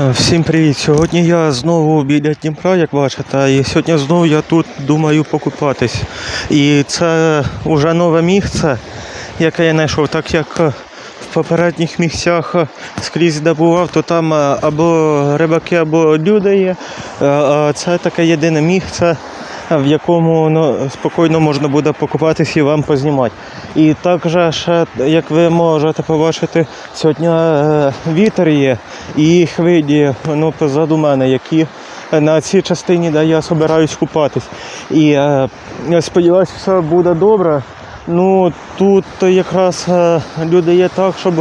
Е, Всім привіт! Сьогодні я знову біля Дніпра, як бачите, і сьогодні знову я тут думаю покупатись. І це вже нове місце, яке я знайшов, так як е, в попередніх місцях е, скрізь де бував, то там або рибаки, або люди є. А це таке єдине місце, в якому ну, спокійно можна буде покупатись і вам познімати. І також, ще, як ви можете побачити, сьогодні е, вітер є і хвилі ну, позаду мене, які на цій частині, де я збираюсь купатись. І е, я сподіваюся, все буде добре. Ну тут якраз е, люди є так, щоб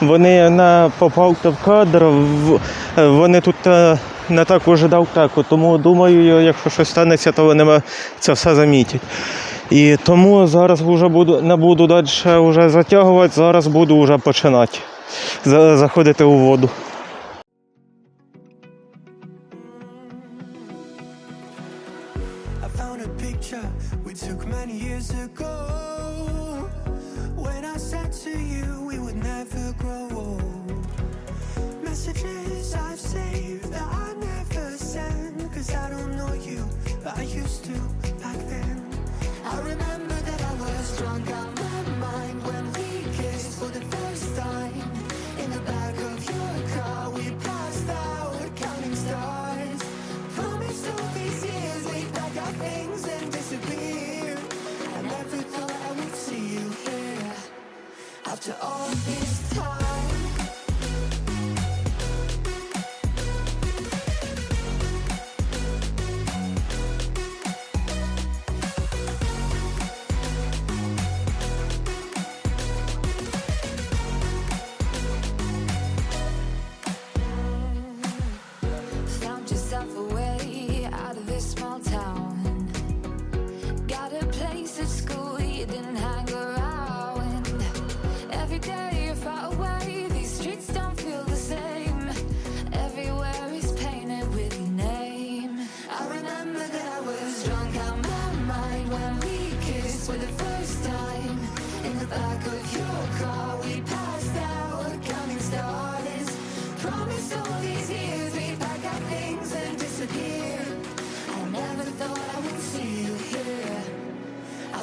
вони не попали в кадр. Вони тут не так уже далеко. Тому думаю, якщо щось станеться, то вони це все замітять. І тому зараз вже буду, не буду далі вже затягувати, зараз буду вже починати заходити у воду. When I said to you we would never grow. Messages I've saved that I never send. Cause I don't know you, but I used to back then. I remember that I was drunk out my mind when we kissed for the first time. In the back of your car, we passed out counting stars. Promised all these years we'd our things and disappear. I never thought I would see you here after all this time.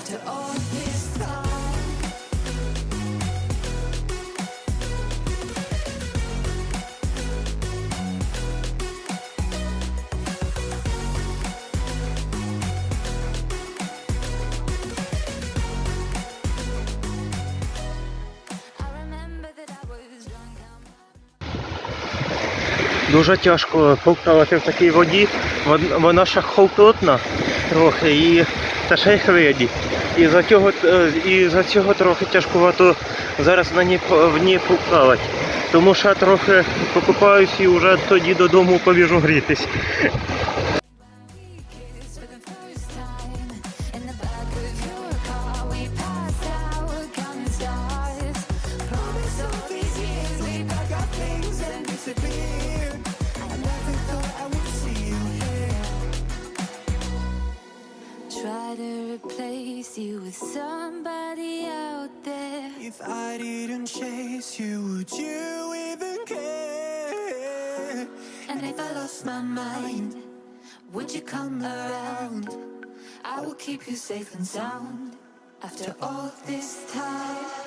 After all this time. Дуже тяжко плавати в такій воді. Вон- Вона ще холодна трохи і та ще й. І за цього, е, і за цього трохи тяжкувато зараз на ній, в ній плавати. Тому ще трохи покупаюсь і вже тоді додому побіжу грітись. Try to replace you with somebody out there. If I didn't chase you, would you even care? And if I lost my mind, would you come around? I will keep you safe and sound after all this time.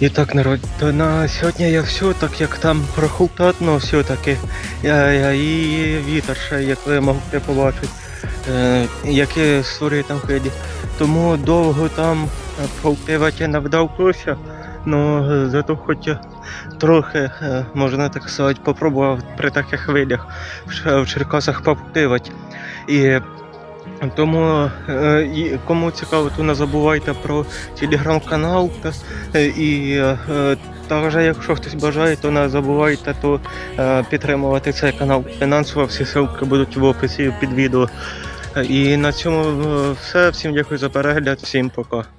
І так, народ, то на сьогодні я все, так як там прохолодно все-таки. Я, я, і вітер ще, як ви можете побачити, е, які створює там хвилі. Тому довго там повпливати не вдалося, але зато хоч трохи, е, можна так сказати, попробував при таких хвилях в Черкасах повпливати. І тому е, кому цікаво, то не забувайте про телеграм-канал. е, І е, також, якщо хтось бажає, то не забувайте то, підтримувати цей канал фінансово. Всі ссылки будуть в описі під відео. І на цьому все. Всім дякую за перегляд, всім пока.